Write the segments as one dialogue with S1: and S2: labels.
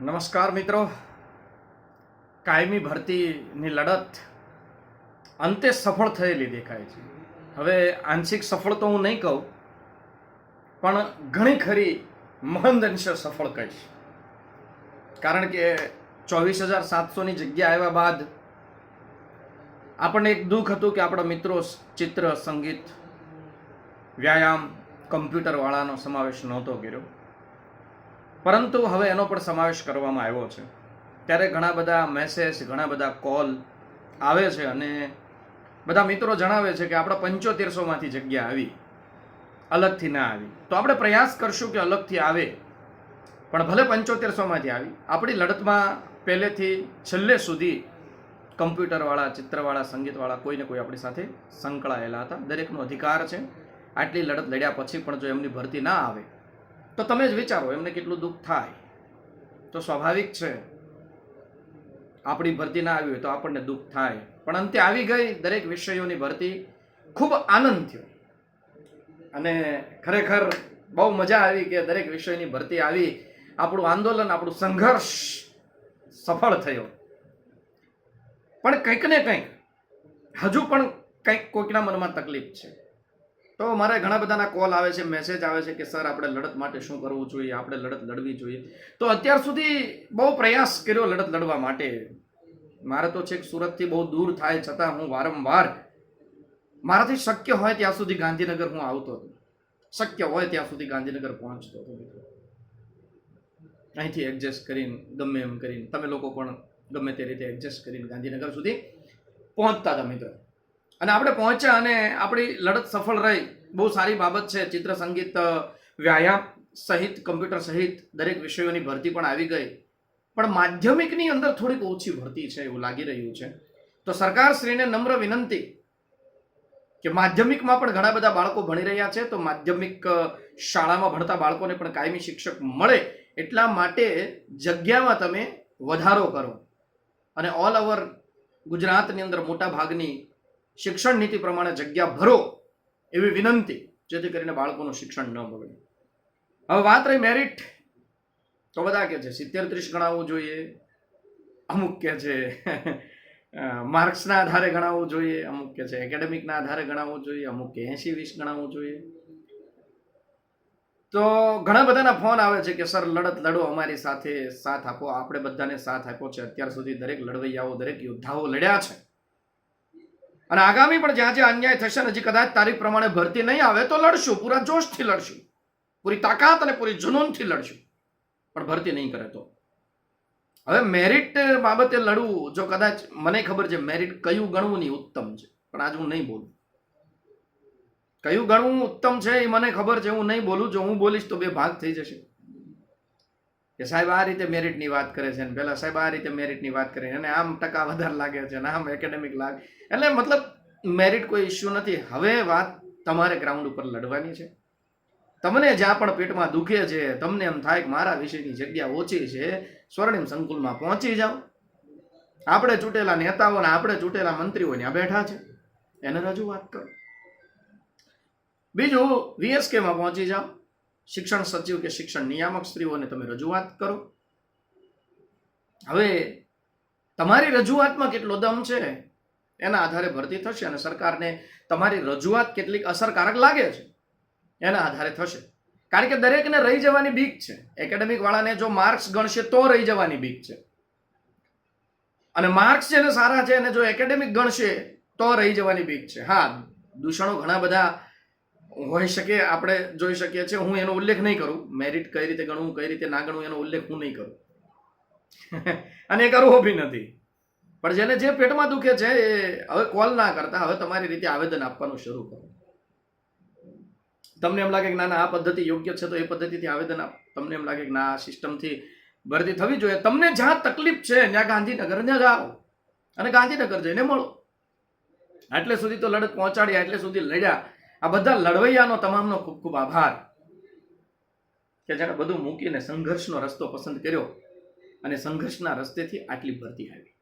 S1: નમસ્કાર મિત્રો. કાયમી ભરતીની લડત અંતે સફળ થયેલી દેખાય છે. હવે આંશિક સફળ તો હું નહીં કહું, પણ ઘણી ખરી મહંદ અંશે સફળ કહીશ. કારણ કે ચોવીસ હજાર સાતસોની જગ્યા આવ્યા બાદ આપણને એક દુઃખ હતું કે આપણા મિત્રો ચિત્ર, સંગીત, વ્યાયામ, કમ્પ્યુટરવાળાનો સમાવેશ નહોતો કર્યો. પરંતુ હવે એનો પણ સમાવેશ કરવામાં આવ્યો છે. ત્યારે ઘણા બધા મેસેજ ઘણા બધા કોલ આવે છે અને બધા મિત્રો જણાવે છે કે આપણા પંચોતેરસોમાંથી જગ્યા આવી, અલગથી ના આવી. તો આપણે પ્રયાસ કરશું કે અલગથી આવે. પણ ભલે પંચોતેરસોમાંથી આવી, આપણી લડતમાં પહેલેથી છેલ્લે સુધી કમ્પ્યુટરવાળા ચિત્રવાળા, સંગીતવાળા કોઈને કોઈ આપણી સાથે સંકળાયેલા હતા. દરેકનો અધિકાર છે. આટલી લડત લડ્યા પછી પણ જો એમની ભરતી ના આવે તો તમે જ વિચારો, એમને કેટલું દુઃખ થાય. તો સ્વાભાવિક છે, આપણી ભરતી ના આવી હોય તો આપણને દુઃખ થાય. પણ અંતે આવી ગઈ દરેક વિષયોની ભરતી, ખૂબ આનંદ થયો. અને ખરેખર બહુ મજા આવી કે દરેક વિષયની ભરતી આવી, આપણું આંદોલન, આપણું સંઘર્ષ સફળ થયો. પણ કંઈક ને કંઈક, હજુ પણ કંઈક કોઈકના મનમાં તકલીફ છે. તો મારે ઘણા બધાના કોલ આવે છે મેસેજ આવે છે કે સર આપણે લડત માટે શું કરવું જોઈએ? આપણે લડત લડવી જોઈએ. તો અત્યાર સુધી બહુ પ્રયાસ કર્યો લડત લડવા માટે. મારે તો છેક સુરતથી બહુ દૂર થાય છતાં હું વારંવાર મારાથી શક્ય હોય ત્યાં સુધી ગાંધીનગર હું આવતો હતો. શક્ય હોય ત્યાં સુધી ગાંધીનગર પહોંચતો હતો અહીંથી એડજસ્ટ કરીને, ગમે એમ કરીને, તમે લોકો પણ ગમે તે રીતે એડજસ્ટ કરીને ગાંધીનગર સુધી પહોંચતા હતા મિત્રો. અને આપણે પહોંચ્યા અને આપણી લડત સફળ રહી. બહુ સારી બાબત છે. ચિત્ર, સંગીત વ્યાયામ સહિત, કમ્પ્યુટર સહિત દરેક વિષયોની ભરતી પણ આવી ગઈ. પણ માધ્યમિકની અંદર થોડીક ઓછી ભરતી છે એવું લાગી રહ્યું છે. તો સરકારશ્રીને નમ્ર વિનંતી કે માધ્યમિકમાં પણ ઘણા બધા બાળકો ભણી રહ્યા છે. તો માધ્યમિક શાળામાં ભણતા બાળકોને પણ કાયમી શિક્ષક મળે એટલા માટે જગ્યામાં તમે વધારો કરો. અને ઓલ ઓવર ગુજરાતની અંદર મોટા ભાગની શિક્ષણ નીતિ પ્રમાણે જગ્યા ભરો એવી વિનંતી, જેથી કરીને બાળકોનું શિક્ષણ ન બગડે. હવે વાત રહી મેરિટ તો બધા કે છે, સિત્તેર ત્રીસ ગણાવવું જોઈએ. અમુક કે છે માર્ક્સના આધારે ગણાવવું જોઈએ. અમુક કે છે, એકેડેમિકના આધારે ગણાવવું જોઈએ. અમુક કે એંશી વીસ ગણાવવું જોઈએ. તો ઘણા બધાના ફોન આવે છે કે, સર, લડત લડો, અમારી સાથે સાથ આપો. આપણે બધાને સાથ આપ્યો છે. અત્યાર સુધી દરેક લડવૈયાઓ, દરેક યોદ્ધાઓ લડ્યા છે. અને આગામી પણ જ્યાં જ્યાં અન્યાય થશે ને હજી કદાચ તારીખ પ્રમાણે ભરતી નહીં આવે તો લડશું, પૂરા જોશથી લડશું. પૂરી તાકાત અને પૂરી જુનૂનથી લડશું. પણ ભરતી નહીં કરે તો. હવે મેરિટ બાબતે લડવું, જો કદાચ મને ખબર છે મેરિટ કયું ગણવું નહીં ઉત્તમ છે, પણ આજ હું નહીં બોલું. કયું ગણવું ઉત્તમ છે એ મને ખબર છે, હું નહીં બોલું, જો હું બોલીશ તો બે ભાગ થઈ જશે. કે સાહેબ આ રીતે મેરિટની વાત કરે છે ને પેલા સાહેબ આ રીતે મેરિટની વાત કરે અને આમ ટકા વધારે લાગે છે અને આમ એકેડેમિક લાગે. એટલે મતલબ મેરિટ કોઈ ઇસ્યુ નથી. હવે વાત તમારે ગ્રાઉન્ડ ઉપર લડવાની છે. તમને જ્યાં પણ પેટમાં દુખે છે, તમને એમ થાય કે મારા વિષયની જગ્યા ઓછી છે, સ્વર્ણિમ સંકુલમાં પહોંચી જાઓ. આપણે ચૂંટેલા નેતાઓ અને આપણે ચૂંટેલા મંત્રીઓ ત્યાં બેઠા છે. એને રજૂઆત કરો. બીજું વીએસકેમાં પહોંચી જાઓ. શિક્ષણ સચિવ કે શિક્ષણ નિયામક શ્રીઓને તમે રજૂઆત કરો. હવે તમારી રજૂઆતમાં કેટલો દમ છે એના આધારે ભરતી થશે અને સરકારને તમારી રજૂઆત કેટલીક અસરકારક લાગે છે એના આધારે થશે. કારણ કે દરેકને રહી જવાની બીક છે. એકેડેમિક વાળાને જો માર્ક્સ ગણશે તો રહી જવાની બીક છે. અને માર્ક્સ છે ને સારા છે અને જો એકેડેમિક ગણશે તો રહી જવાની બીક છે. હા, દૂષણો ઘણા બધા હોઈ શકે, આપણે જોઈ શકીએ છીએ. હું એનો ઉલ્લેખ નહીં કરું. મેરિટ કઈ રીતે ગણવું, કઈ રીતે ના ગણવું, એનો ઉલ્લેખ હું નહીં કરું. અને એ કરવો બી નથી. પણ જેને જે પેટમાં દુખે છે, એ હવે કોલ ના કરતા, હવે તમારી રીતે આવેદન આપવાનું શરૂ કરો. તમને એમ લાગે કે ના ના, આ પદ્ધતિ યોગ્ય છે તો એ પદ્ધતિથી આવેદન આપ. તમને એમ લાગે કે ના, આ સિસ્ટમથી ભરતી થવી જોઈએ. તમને જ્યાં તકલીફ છે, ત્યાં ગાંધીનગર ત્યાં જાઓ. અને ગાંધીનગર જઈને મળો. આટલે સુધી તો લડત પહોંચાડ્યા એટલે સુધી લડ્યા. આ બધા લડવૈયાનો તમામનો ખૂબ ખૂબ આભાર કે જેણે બધું મૂકીને સંઘર્ષનો રસ્તો પસંદ કર્યો અને સંઘર્ષના રસ્તેથી આટલી ભરતી આવી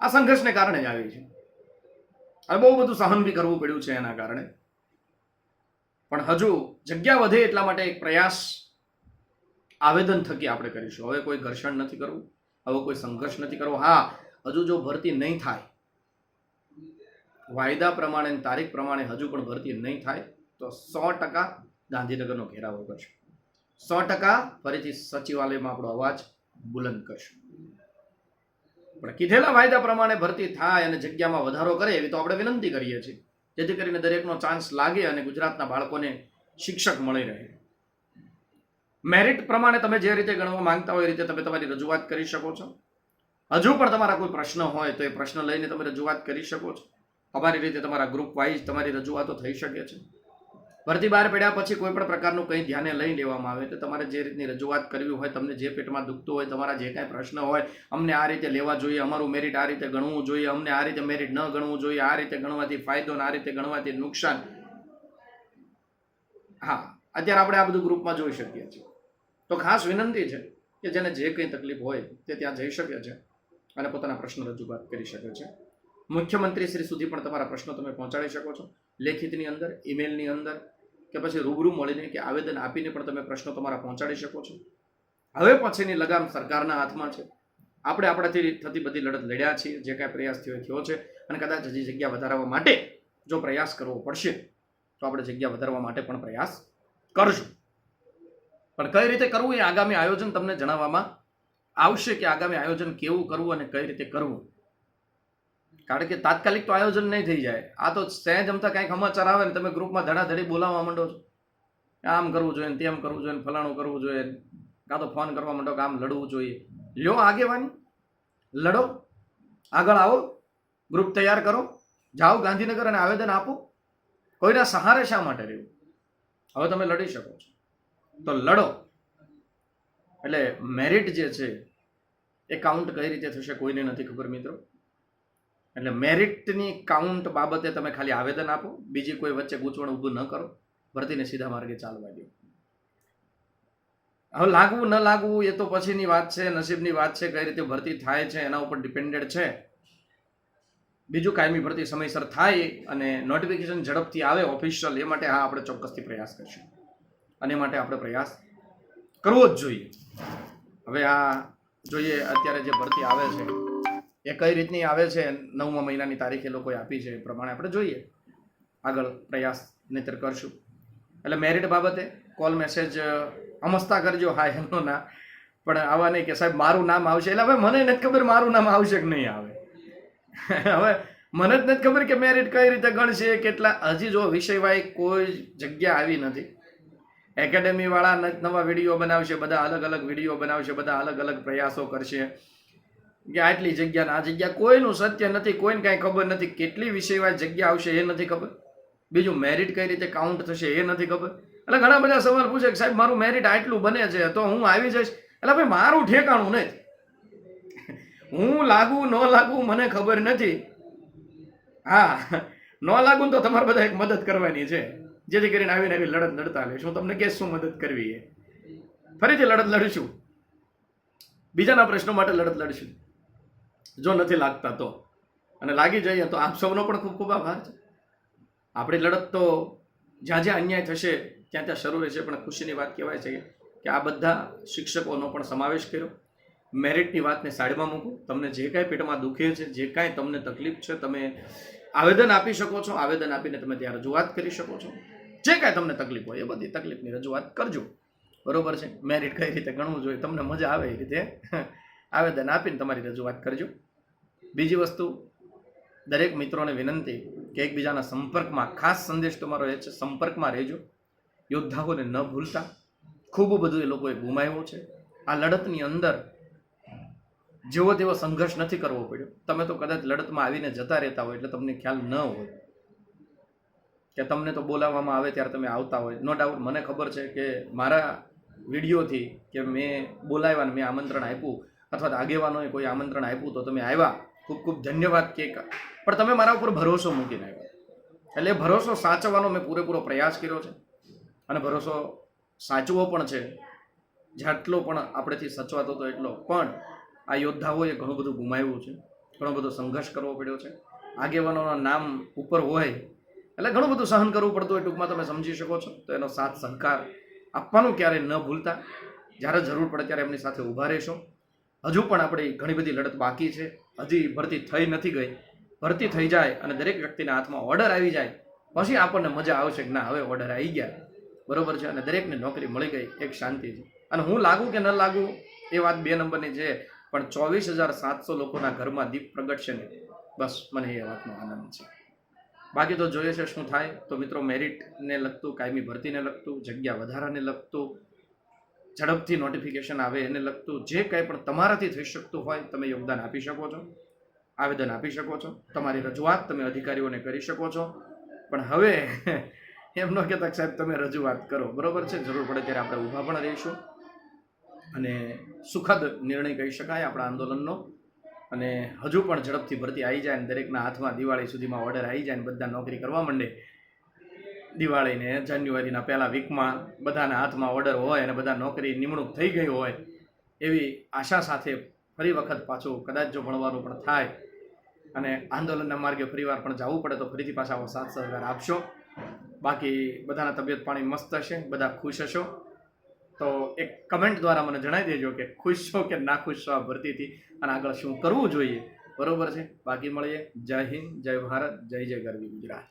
S1: આ સંઘર્ષને કારણે જ આવી છે. હવે બહુ બધું સહન બી કરવું પડ્યું છે એના કારણે. પણ હજુ જગ્યા વધે એટલા માટે એક પ્રયાસ, આવેદન થકી આપણે કરીશું. હવે કોઈ ઘર્ષણ નથી કરવું. હવે કોઈ સંઘર્ષ નથી કરવો. હા, હજુ જો ભરતી નહીં થાય વાયદા પ્રમાણે તારીખ પ્રમાણે હજુ પણ ભરતી નહીં થાય, તો સો ટકા ગાંધીનગરનો ઘેરાવો કરશું સો ટકા ફરીથી સચિવાલયમાં આપણો અવાજ બુલંદ કરશું. પણ કીધેલા વાયદા પ્રમાણે ભરતી થાય અને જગ્યામાં વધારો કરે, એવી તો આપણે વિનંતી કરીએ છીએ. જેથી કરીને દરેકનો ચાન્સ લાગે અને ગુજરાતના બાળકોને શિક્ષક મળી રહે. મેરિટ પ્રમાણે તમે જે રીતે ગણવા માંગતા હોય એ રીતે તમે તમારી રજૂઆત કરી શકો છો. હજુ પણ તમારા કોઈ પ્રશ્ન હોય તો એ પ્રશ્ન લઈને તમે રજૂઆત કરી શકો છો. અમારી રીતે તમારા ગ્રુપ વાઇઝ તમારી રજૂઆતો થઈ શકે છે. ભરતી બહાર પડ્યા પછી કોઈ પણ પ્રકારનું કંઈ ધ્યાને લઈ લેવામાં આવે તો તમારે જે રીતની રજૂઆત કરવી હોય, તમને જે પેટમાં દુખતું હોય, તમારા જે કાંઈ પ્રશ્ન હોય, અમને આ રીતે લેવા જોઈએ, અમારું મેરિટ આ રીતે ગણવું જોઈએ, અમને આ રીતે મેરિટ ન ગણવું જોઈએ, આ રીતે ગણવાથી ફાયદો અને આ રીતે ગણવાથી નુકસાન. હા, અત્યારે આપણે આ બધું ગ્રુપમાં જોઈ શકીએ છીએ. તો ખાસ વિનંતી છે કે જેને જે કંઈ તકલીફ હોય તે ત્યાં જઈ શકે છે અને પોતાના પ્રશ્ન રજૂઆત કરી શકે છે. મુખ્યમંત્રી શ્રી સુધી પણ તમારા પ્રશ્નો તમે પહોંચાડી શકો છો. લેખિતની અંદર, ઈમેલની અંદર કે પછી રૂબરૂ મળીને કે આવેદન આપીને પણ તમે પ્રશ્નો તમારા પહોંચાડી શકો છો. હવે પછીની લગામ સરકારના હાથમાં છે. આપણે આપણાથી થતી બધી લડત લડ્યા છીએ, જે કાંઈ પ્રયાસ થયો થયો છે અને કદાચ હજી જગ્યા વધારવા માટે જો પ્રયાસ કરવો પડશે, તો આપણે જગ્યા વધારવા માટે પણ પ્રયાસ કરશું. પણ કઈ રીતે કરવું એ આગામી આયોજન તમને જણાવવામાં આવશે કે આગામી આયોજન કેવું કરવું અને કઈ રીતે કરવું? કારણ કે તાત્કાલિક તો આયોજન નહીં થઈ જાય. આ તો સહેજ જમતા કાંઈક સમાચાર આવે ને તમે ગ્રુપમાં ધડાધડી બોલાવવા માંડો છો. આમ કરવું જોઈએ ને તેમ કરવું જોઈએ ને ફલાણું કરવું જોઈએ. કાં તો ફોન કરવા માંડો કે આમ લડવું જોઈએ. લ્યો આગેવાની, લડો. આગળ આવો. ગ્રુપ તૈયાર કરો. જાઓ ગાંધીનગર અને આવેદન આપો. કોઈના સહારે શા માટે રહેવું હવે તમે લડી શકો છો. તો લડો. એટલે મેરિટ જે છે, એ કાઉન્ટ કઈ રીતે થશે કોઈને નથી ખબર મિત્રો. એટલે મેરિટની કાઉન્ટ બાબતે તમે ખાલી આવેદન આપો. બીજી કોઈ વચ્ચે ગૂંચવણ ઊભું ન કરો. ભરતીને સીધા માર્ગે ચાલવા દો. હવે લાગવું ન લાગવું એ તો પછીની વાત છે, નસીબની વાત છે, કઈ રીતે ભરતી થાય છે, એના ઉપર ડિપેન્ડેડ છે. બીજું કાયમી ભરતી સમયસર થાય અને નોટિફિકેશન ઝડપથી આવે ઓફિશિયલ એ માટે હા આપણે ચોક્કસથી પ્રયાસ કરશું. અને માટે આપણે પ્રયાસ કરવો જ જોઈએ. હવે આ જોઈએ અત્યારે જે ભરતી આવે છે એ કઈ રીતની આવે છે નવમા મહિનાની તારીખ એ લોકોએ આપી છે એ પ્રમાણે આપણે જોઈએ. આગળ પ્રયાસ નહીતર કરશું. એટલે મેરિટ બાબતે કોલ મેસેજ અમસ્તા કરજો. હા એમનો ના પણ આવા નહીં કે સાહેબ, મારું નામ આવશે. એટલે હવે મને નથી ખબર મારું નામ આવશે કે નહીં આવે. હવે મને જ નથી ખબર કે મેરિટ કઈ રીતે ગણશે, કેટલા. હજી જો વિષયવાય કોઈ જગ્યા આવી નથી. એકેડેમીવાળા નવા વીડિયો બનાવશે, બધા અલગ અલગ વીડિયો બનાવશે, બધા અલગ અલગ પ્રયાસો કરશે. કે આટલી જગ્યા આ જગ્યા કોઈનું સત્ય નથી, કોઈને કાંઈ ખબર નથી, કેટલી વિષયવાય જગ્યા આવશે એ નથી ખબર. બીજું મેરિટ કઈ રીતે કાઉન્ટ થશે એ નથી ખબર. એટલે ઘણા બધા સવાલ પૂછે કે સાહેબ, મારું મેરિટ આટલું બને છે, તો હું આવી જઈશ? એટલે ભાઈ, મારું ઠેકાણું નથી હું લાગુ, ન લાગુ મને ખબર નથી. હા, ન લાગુ તો તમારે બધા એક મદદ કરવાની છે. જેથી કરીને આવીને આવી લડત લડતા લે હું તમને કહેશ શું મદદ કરવી એ? ફરીથી લડત લડીશું. બીજાના પ્રશ્નો માટે લડત લડીશું. જો નથી લાગતા તો. અને લાગી જઈએ તો આપ સૌનો પણ ખૂબ ખૂબ આભાર છે. આપણી લડત તો જ્યાં જ્યાં અન્યાય થશે, ત્યાં ત્યાં શરૂ રહેશે, પણ ખુશીની વાત કહેવાય છે કે આ બધા શિક્ષકોનો પણ સમાવેશ કર્યો. મેરિટની વાતને સાઈડમાં મૂકો. તમને જે કાંઈ પેટમાં દુખે છે, જે કાંઈ તમને તકલીફ છે, તમે આવેદન આપી શકો છો. આવેદન આપીને તમે ત્યાં રજૂઆત કરી શકો છો. જે કાંઈ તમને તકલીફ હોય, એ બધી તકલીફની રજૂઆત કરજો. બરોબર છે? મેરિટ કઈ રીતે ગણવું જોઈએ? તમને મજા આવે એ રીતે. આવેદન આપીને તમારી રજૂઆત કરજો. બીજી વસ્તુ, દરેક મિત્રોને વિનંતી કે એકબીજાના સંપર્કમાં ખાસ સંદેશ તમારો એ છે, સંપર્કમાં રહેજો. યોદ્ધાઓને ન ભૂલતા. ખૂબ બધું એ લોકોએ ગુમાવ્યું છે. આ લડતની અંદર જેવો તેવો સંઘર્ષ નથી કરવો પડ્યો. તમે તો કદાચ લડતમાં આવીને જતા રહેતા હોય એટલે તમને ખ્યાલ ન હોય. કે તમને તો બોલાવવામાં આવે ત્યારે તમે આવતા હોય. નો ડાઉટ મને ખબર છે કે મારા વિડીયોથી કે મેં બોલાવ્યા મેં આમંત્રણ આપ્યું અથવા તો આગેવાનોએ કોઈ આમંત્રણ આપ્યું તો તમે આવ્યા. ખૂબ ખૂબ ધન્યવાદ કે પણ તમે મારા ઉપર ભરોસો મૂકીને આવ્યા. એટલે ભરોસો સાચવવાનો મેં પૂરેપૂરો પ્રયાસ કર્યો છે. અને ભરોસો સાચવો પણ છે. જેટલો પણ આપણેથી સચવાતો હતો એટલો. પણ આ યોદ્ધાઓએ ઘણું બધું ગુમાવ્યું છે. ઘણો બધો સંઘર્ષ કરવો પડ્યો છે. આગેવાનોના નામ ઉપર હોય. એટલે ઘણું બધું સહન કરવું પડતું હોય, ટૂંકમાં તમે સમજી શકો છો. તો એનો સાથ સહકાર આપવાનું ક્યારેય ન ભૂલતા. જ્યારે જરૂર પડે ત્યારે એમની સાથે ઊભા રહેશું. હજુ પણ આપણી ઘણી બધી લડત બાકી છે. હજી ભરતી થઈ નથી ગઈ. ભરતી થઈ જાય અને દરેક વ્યક્તિના હાથમાં ઓર્ડર આવી જાય, પછી આપણને મજા આવશે કે ના, હવે ઓર્ડર આવી ગયા. બરોબર છે? અને દરેકને નોકરી મળી ગઈ, એક શાંતિ છે. અને હું લાગુ કે ન લાગુ, એ વાત બે નંબરની છે, પણ ચોવીસ હજાર સાતસો લોકોના ઘરમાં દીપ પ્રગટશે ને બસ, મને એ વાતનો આનંદ છે. બાકી તો જોઈએ છે શું થાય. તો મિત્રો મેરિટને લગતું, કાયમી ભરતીને લગતું, જગ્યા વધારાને લગતું ઝડપથી નોટિફિકેશન આવે એને લગતું જે કંઈ પણ તમારાથી થઈ શકતું હોય, તમે યોગદાન આપી શકો છો, આવેદન આપી શકો છો, તમારી રજૂઆત તમે અધિકારીઓને કરી શકો છો. પણ હવે એમ ન કહેતા સાહેબ તમે રજૂઆત કરો, બરોબર છે? જરૂર પડે ત્યારે આપણે ઊભા પણ રહીશું અને સુખદ નિર્ણય કહી શકાય આપણા આંદોલનનો. અને હજુ પણ ઝડપથી ભરતી આવી જાય અને દરેકના હાથમાં દિવાળી સુધીમાં ઓર્ડર આવી જાય અને બધા નોકરી કરવા માંડે દિવાળીને, જાન્યુઆરીના પહેલા વીકમાં બધાના હાથમાં ઓર્ડર હોય અને બધા નોકરી નિમણૂક થઈ ગઈ હોય એવી આશા સાથે ફરી વખત પાછું કદાચ જો ભણવાનું પણ થાય અને આંદોલનના માર્ગે ફરીવાર પણ જવું પડે તો ફરીથી પાછા સાથ સહકાર આપશો. બાકી બધાના તબિયત પાણી મસ્ત હશે, બધા ખુશ હશો. તો એક કમેન્ટ દ્વારા મને જણાવી દેજો કે ખુશ છો કે ના ખુશ છો આ ભરતીથી અને આગળ શું કરવું જોઈએ. બરોબર છે? બાકી મળીએ. જય હિન્દ, જય ભારત, જય જય ગરવી ગુજરાત.